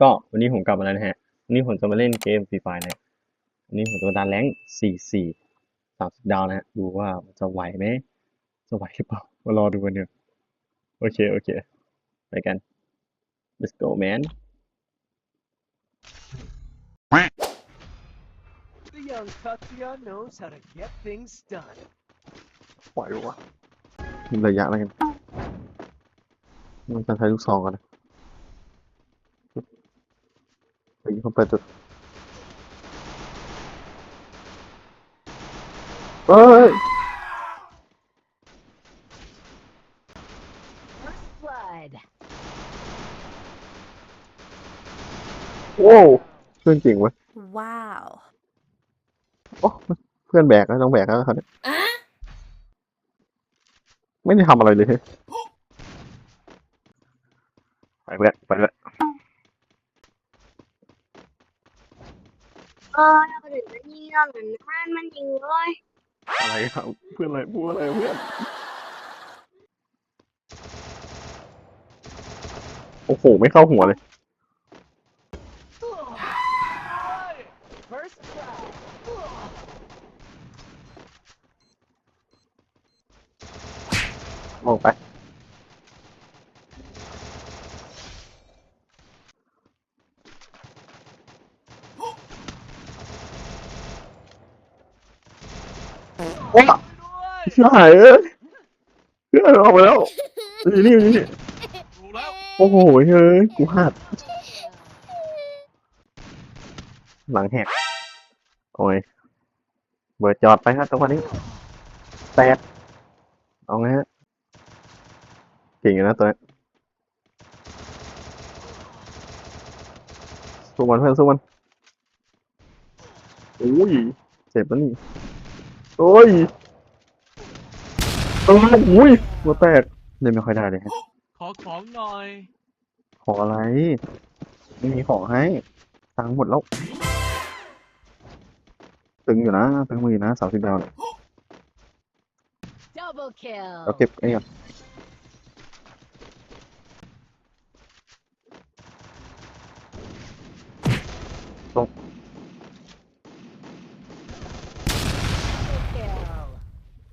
ก็วันนี้ผมกลับมาแล้วนะฮะวันนี้ผมจะมาเล่นเกมฟรีไฟนะฮะวันนี้ผมจะมาดันแรงสี่สี่สามสิบดาวนะฮะ ดูว่ามันจะไหวไหม จะไหวหรือเปล่า มารอดูกันเถอะโอเค โอเค ไปกัน let's go man The young Tatsuya knows how to get things done. ไหววะมีระยะอะไรกัน มันจะใช้ลูกซองกันนะไป ยิงเข้าไปจุดเอ้ย First blood. โว้วเพื่อนเก่งเว้ย Wow. โอ้เพื่อนแบกแล้วต้องแบกแล้วครับเนี่ยไม่ได้ทำอะไรเลยเฮ้ยไปเพื่อนไปเพื่อ เออเราถึงจะยิงเราเหมือนนั่นมันยิงเลยอะไรครับเพื่อนอะไรพูดอะไรเพื่อนโอ้โหไม่เข้าหัวเลย มองไป ว้าเชื่อหายเอ้ยเชื่อออกไปแล้วอยู่นี่อยู่นี่โอ้โหเฮ้ยกูหัดหลังแหกโอ้ยเบิร์ดจอดไปครับตรงวันนี้แตกเอาไงฮะเก่งอยู่นะตัวนี้สู้มันเพื่อนสู้มันโอ้ยเจ็บแล้วนี่ โอ้ยโอ้ยอุ้ยหัวแตกเล่นไม่ค่อยได้เลยฮะขอของหน่อย ขออะไร ไม่มีของให้ตังค์หมดแล้ว ตึงอยู่นะ ตึงมืออยู่นะสามสิบดาวเนี่ย Double kill. เราเก็บไอ้ก่อน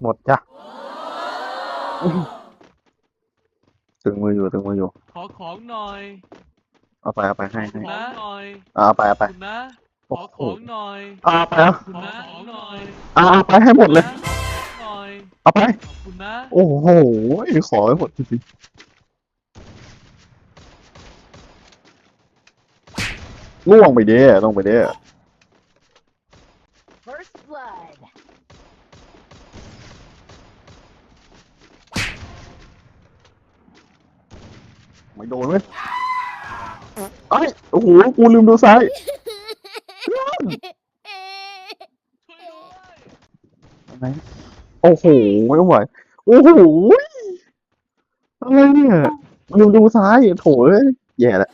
หมดจ้ะ ตึงมืออยู่ตึงมืออยู่ ขอของหน่อยเอาไปเอาไปให้ให้นะหน่อยเอาไปเอาไปคุณนะขโอ้อโหของหน่อยเอาไปเอาคุณนะของหน่อยเอาเอาไปให้หมดเลยนะขอของหน่อยเอาไป ขอบคุณนะ โอ้โห ขอให้หมดจริงๆล่วงไปเด้อลงไปเด้ ไม่โดนเลยไอ้ยโอ้โห กูลืมดูซ้ายอะไรโอ้โห ไม่ไหว โอ้โห อะไรเนี่ย ลืมดูซ้าย โถเอ้ยแย่แล้ว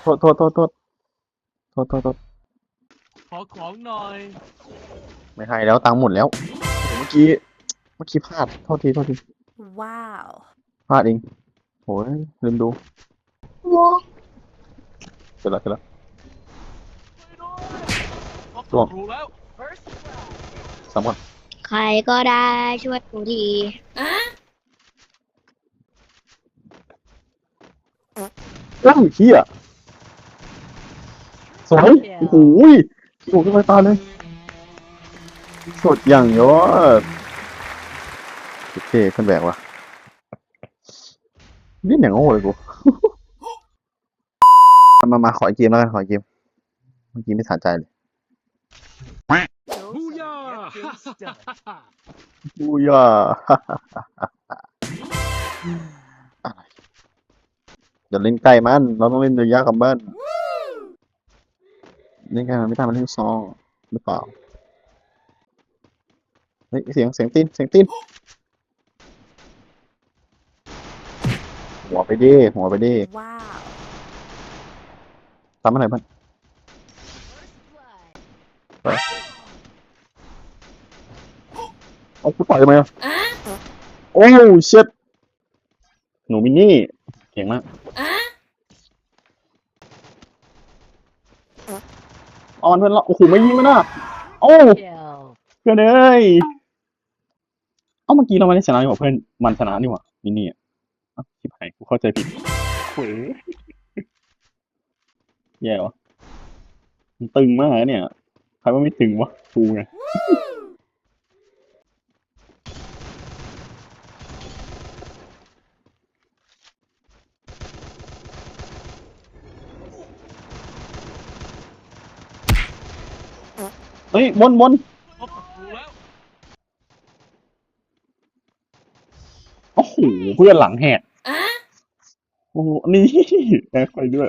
โทษโทษโทษโทษโทษโทษโทษขอของหน่อย ไม่ให้แล้ว ตังค์หมดแล้วโอ้โหเมื่อกี้ เมื่อกี้พลาด โทษที โทษที Wow. พลาดเองโอ้ยลืมดูโว้เสร็จแล้วเสร็จแล้วช่วยด้วยล่วงรู้แล้ว First blood. สามคนใครก็ได้ช่วยหนูทีโอ้ยเฮียสวยโอ้โหโอ้โหขึ้นไปตาเลย สดอย่างยอดโอเคขึ้นแบกว่ะ นี่อย่างโง่เลยกู มา มาขออีกเกมแล้วกันขออีกเกมเมื่อกี้ไม่สะใจเลย Knows how to get things done. บูย่า อะไรอย่าเล่นใกล้มัน เราต้องเล่นระยะกับมันเล่นใกล้มันไม่ได้มันเล่นซองหรือเปล่าเฮ้ยเสียงเสียงตีนเสียงตีน หัวไปดิ หัวไปดิว้าวทำอะไรเพื่อนเอากูต่อยทำไมอะโอ้เช็ดหนูมินนี่เก่งมากอ่เอาเพื่อนละโอ้โหไม่ยิงมันอะโอ้เพื่อนเอ้ยเอาเมื่อกี้เราไม่ได้ชนะนี่หว่เพื่อนมันชนะนี่หว่ามินนี่อะ เอ้าชิบหายกูเข้าใจผิดเว้ยแย่วะมันตึงมากนะเนี่ย ใครว่าไม่ตึงวะกูไงเฮ้ยบนบนพบศัตรูแล้วโอ้โหเพื่อนหลังแหก โอ้โหนี่แอบไปด้วย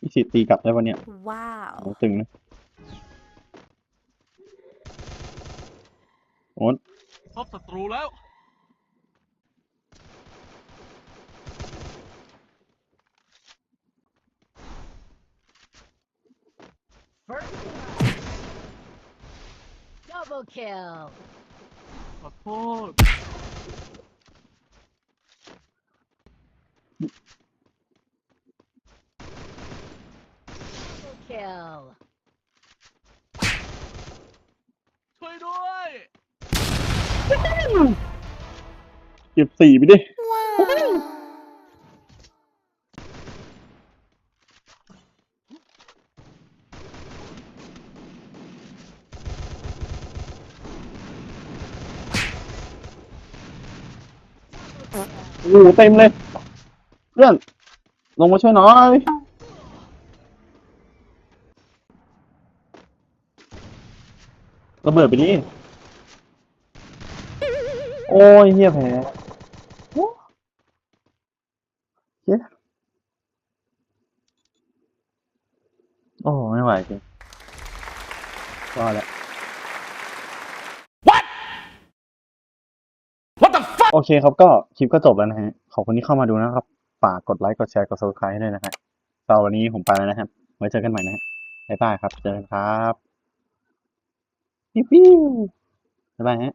พี่สิตีกลับได้ปะเนี่ย Wow. โอ้ตึงนะโอ้พบศัตรูแล้ว First Double kill. ขอโทษ Double kill. ช่วยด้วยเก็บสี่ไปดิ โอ้โหเต็มเลยเพื่อน ลงมาช่วยหน่อย ระเบิดไปดิโอ้ยเฮียแพ้โอ้เฮียโอ้ไม่ไหวจริงว่าแล้วโอเคครับก็คลิปก็จบแล้วนะฮะ ขอบคุณที่เข้ามาดูนะครับ ฝากกดไลค์กดแชร์กด subscribe ให้ด้วยนะฮะสำหรับวันนี้ผมไปแล้วนะครับ ไว้เจอกันใหม่นะฮะบ๊ายบายครับ เจอกันครับปิ้วๆบ๊ายบายฮะ